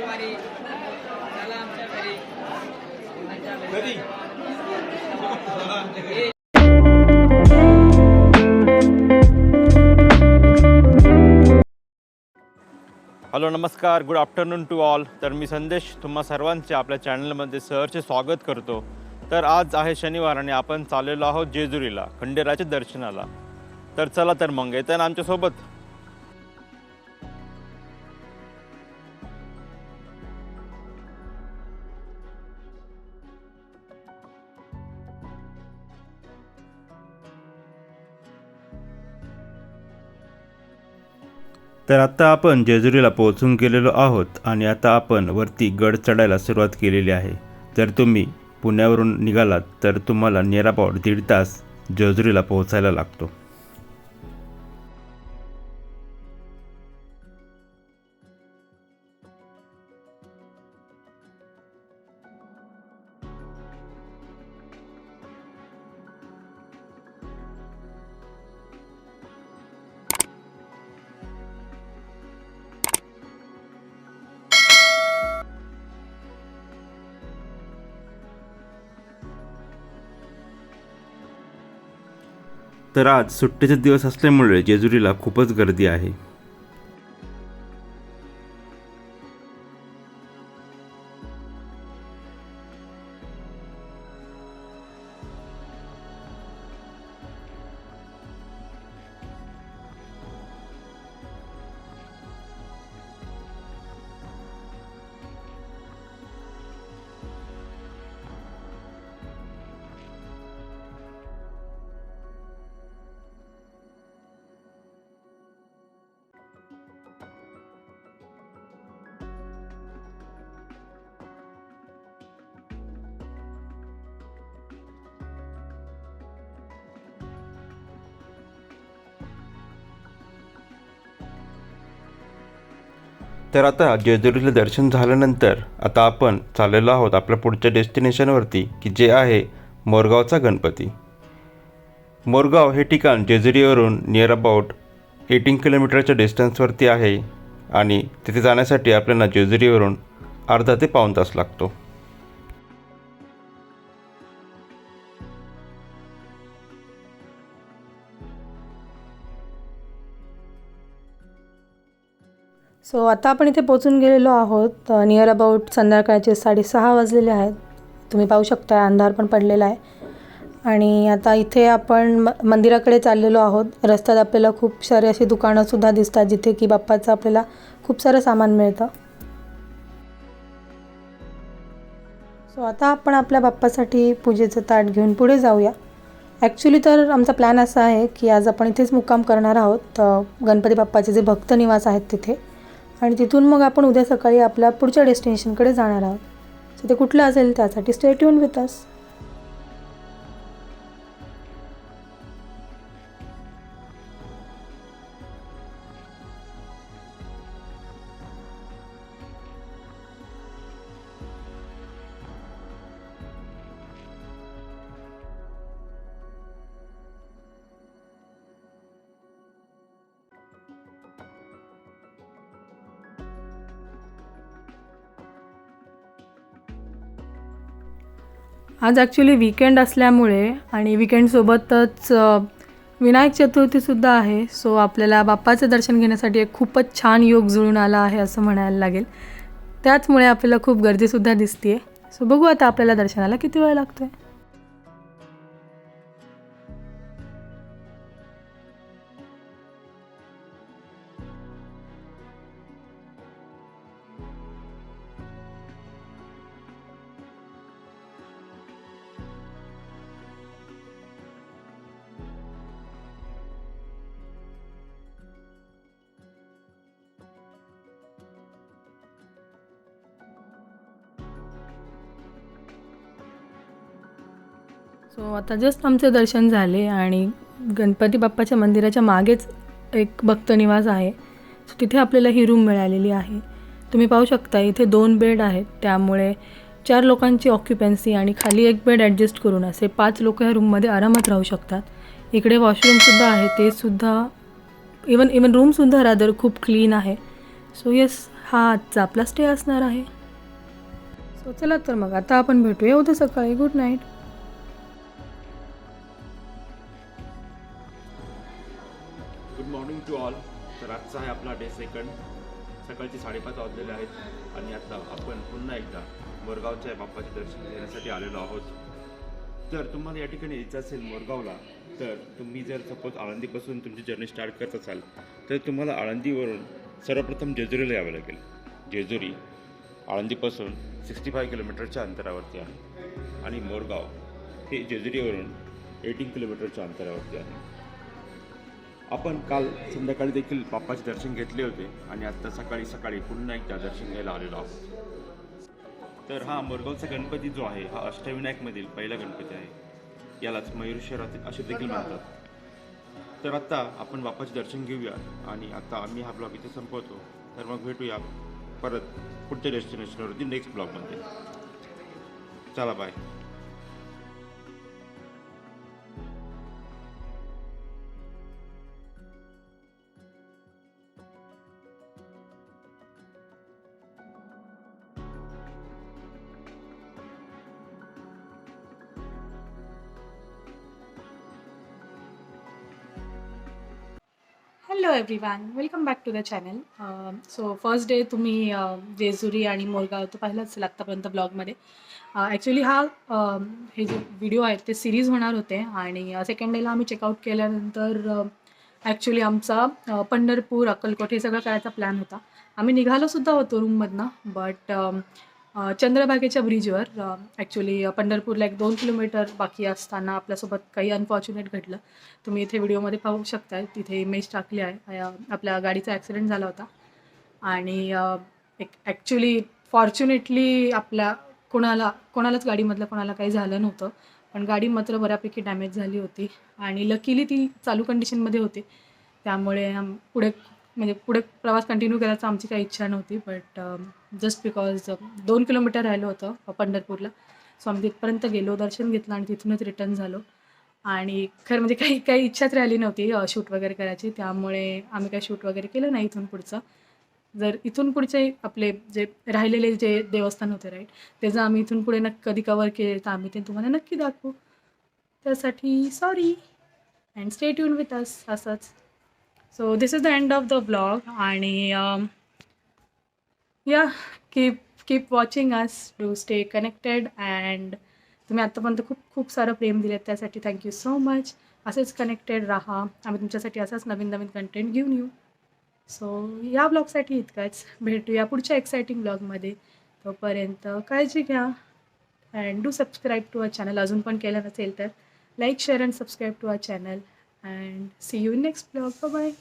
रविवारी चला आमच्या घरी. हॅलो नमस्कार. Good afternoon to all. तर मी संदेश तुम्हा सर्वांचे आपल्या चॅनलमध्ये सहर्ष स्वागत करतो. तर आज आहे शनिवार आणि आपण चाललेलो आहोत जेजुरीला खंडेराच्या दर्शनाला. तर चला तर मग येताना आमच्यासोबत? तर आता आपण जेजुरीला पोहोचून गेलेलो आहोत आणि आता आपण वरती गड चढायला सुरुवात केलेली आहे. जर तुम्ही पुण्यावरून निघालात तर तुम्हाला नियर अबाउट दीड तास जेजुरीला पोहोचायला लागतो. तर आज सुट्टीचे दिवस असल्यामुळे जेजुरीला खूपच गर्दी आहे. तर आता जेजुरीला दर्शन झाल्यानंतर आता आपण चाललेलो आहोत आपल्या पुढच्या डेस्टिनेशनवरती की जे आहे मोरगावचा गणपती. मोरगाव हे ठिकाण जेजुरीवरून नियर अबाउट एटीन किलोमीटरच्या डिस्टन्सवरती आहे आणि तिथे जाण्यासाठी आपल्याला जेजुरीवरून अर्धा ते पाऊण तास लागतो. सो आता आपण इथे पोचून गेलेलो आहोत. Uh, नियर अबाउट संध्याकाळचे साडेसहा वाजलेले आहेत. तुम्ही पाहू शकता अंधार पण पडलेला आहे. आणि आता इथे आपण म मंदिराकडे चाललेलो आहोत. रस्त्यात आपल्याला खूप सारे अशी दुकानंसुद्धा दिसतात जिथे की बाप्पाचं आपल्याला खूप सारं सामान मिळतं. सो आता आपण आपल्या बाप्पासाठी पूजेचं ताट घेऊन पुढे जाऊया. ॲक्च्युली तर आमचा प्लॅन असा आहे की आज आपण इथेच मुक्काम करणार आहोत. Uh, गणपती बाप्पाचे जे भक्त निवास आहेत तिथे. आणि तिथून मग आपण उद्या सकाळी आपल्या पुढच्या डेस्टिनेशनकडे जाणार आहोत. सो ते कुठलं असेल त्यासाठी स्टे ट्यून विथ अस आज ॲक्च्युली विकेंड असल्यामुळे आणि विकेंडसोबतच विनायक चतुर्थीसुद्धा आहे. सो आपल्याला बाप्पाचं दर्शन घेण्यासाठी एक खूपच छान योग जुळून आला आहे असं म्हणायला लागेल. त्याचमुळे आपल्याला खूप गर्दीसुद्धा दिसते आहे सो बघू आता आपल्याला दर्शनाला किती वेळ लागतो आहे सो आता जस्ट आमचे दर्शन झाले आणि गणपती बाप्पाच्या मंदिराच्या मागेच एक भक्तनिवास आहे. सो तिथे आपल्याला ही रूम मिळालेली आहे. तुम्ही पाहू शकता इथे दोन बेड आहेत. त्यामुळे चार लोकांची ऑक्युपन्सी आणि खाली एक बेड ॲडजस्ट करून असे पाच लोक ह्या रूममध्ये आरामात राहू शकतात. इकडे वॉशरूमसुद्धा आहे. ते सुद्धा इवन इवन रूमसुद्धा रादर खूप क्लीन आहे. सो येस हा आजचा आपला स्टे असणार आहे. सो चला तर मग आता आपण भेटूया उद्या सकाळी. Good night good morning to all तर आजचा आहे आपला डे सेकंड सकाळचे साडेपाच वाजलेले आहेत आणि आता आपण पुन्हा एकदा मोरगावच्या बाप्पाचे दर्शन घेण्यासाठी आलेलो आहोत. तर तुम्हाला या ठिकाणी यायचं असेल मोरगावला तर तुम्ही जर सपोज आळंदीपासून तुमची जर्नी स्टार्ट करत असाल तर तुम्हाला आळंदीवरून सर्वप्रथम जेजुरीला यावं लागेल. जेजुरी आळंदीपासून सिक्स्टी फाय किलोमीटरच्या अंतरावरती आहे आणि मोरगाव हे जेजुरीवरून एटीन किलोमीटरच्या अंतरावरती आहे. आपण काल संध्याकाळी देखील बाप्पाचे दर्शन घेतले होते आणि आता सकाळी सकाळी पुन्हा एकदा दर्शन घ्यायला आलेलो आहोत. तर हा मोरगावचा गणपती जो आहे हा अष्टविनायकमधील पहिला गणपती आहे. यालाच मयुरेश्वरातील असे देखील म्हणतात. तर आत्ता आपण बाप्पाचे दर्शन घेऊया आणि आता आम्ही हा ब्लॉग इथे संपवतो. तर मग भेटूया परत पुढच्या डेस्टिनेशनवरती नेक्स्ट ब्लॉगमध्ये. चला bye hello everyone welcome back to the channel so first day तुम्ही um, जेजुरी आणि मोरगाव तर पाहिलं असेल आत्तापर्यंत ब्लॉगमध्ये ॲक्च्युली uh, हा um, हे जे व्हिडिओ आहेत ते सिरीज होणार होते. आणि uh, सेकंड डेला आम्ही चेकआउट केल्यानंतर um, ॲक्च्युली आमचा uh, पंढरपूर अक्कलकोट हे सगळं करायचा प्लॅन होता. आम्ही निघालो सुद्धा होतो रूममधनं बट चंद्रभागेच्या ब्रिजवर ॲक्च्युली पंढरपूरला एक दोन किलोमीटर बाकी असताना आपल्यासोबत काही अनफॉर्च्युनेट घडलं. तुम्ही इथे व्हिडिओमध्ये पाहू शकता तिथे इमेज टाकली आहे. आपल्या गाडीचा ॲक्सिडेंट झाला होता. आणि एक ॲक्च्युली फॉर्च्युनेटली आपल्या कोणाला कोणालाच गाडीमधलं कोणाला काही झालं नव्हतं. पण गाडी मात्र बऱ्यापैकी डॅमेज झाली होती. आणि लकीली ती चालू कंडिशनमध्ये होती. त्यामुळे पुढे म्हणजे पुढे प्रवास कंटिन्यू करायचा आमची काही इच्छा नव्हती बट जस्ट बिकॉज दोन किलोमीटर राहिलं होतं पंढरपूरला. सो आम्ही तिथपर्यंत गेलो दर्शन घेतलं आणि तिथूनच रिटर्न झालो. आणि खरं म्हणजे काही काही इच्छाच राहिली नव्हती शूट वगैरे करायची. त्यामुळे आम्ही काही शूट वगैरे केलं नाही इथून पुढचं. जर इथून पुढचे आपले जे राहिलेले जे देवस्थान होते राईट ते जर आम्ही इथून पुढे नक्की कधी कवर केले तर आम्ही ते तुम्हाला नक्की दाखवू. त्यासाठी sorry and stay tune with us असंच so this is the end of the blog आणि या keep keep watching us to stay connected and तुम्ही आत्तापर्यंत खूप खूप सारं प्रेम दिलेत त्यासाठी थँक्यू सो मच असेच कनेक्टेड राहा. आम्ही तुमच्यासाठी असाच नवीन नवीन कंटेंट घेऊन येऊ. सो या ब्लॉगसाठी इतकंच. भेटूया पुढच्या एक्सायटिंग ब्लॉगमध्ये तोपर्यंत काळजी घ्या and do subscribe to a channel अजून पण केलं नसेल तर like share and subscribe to a channel and see you in next vlog. Bye bye.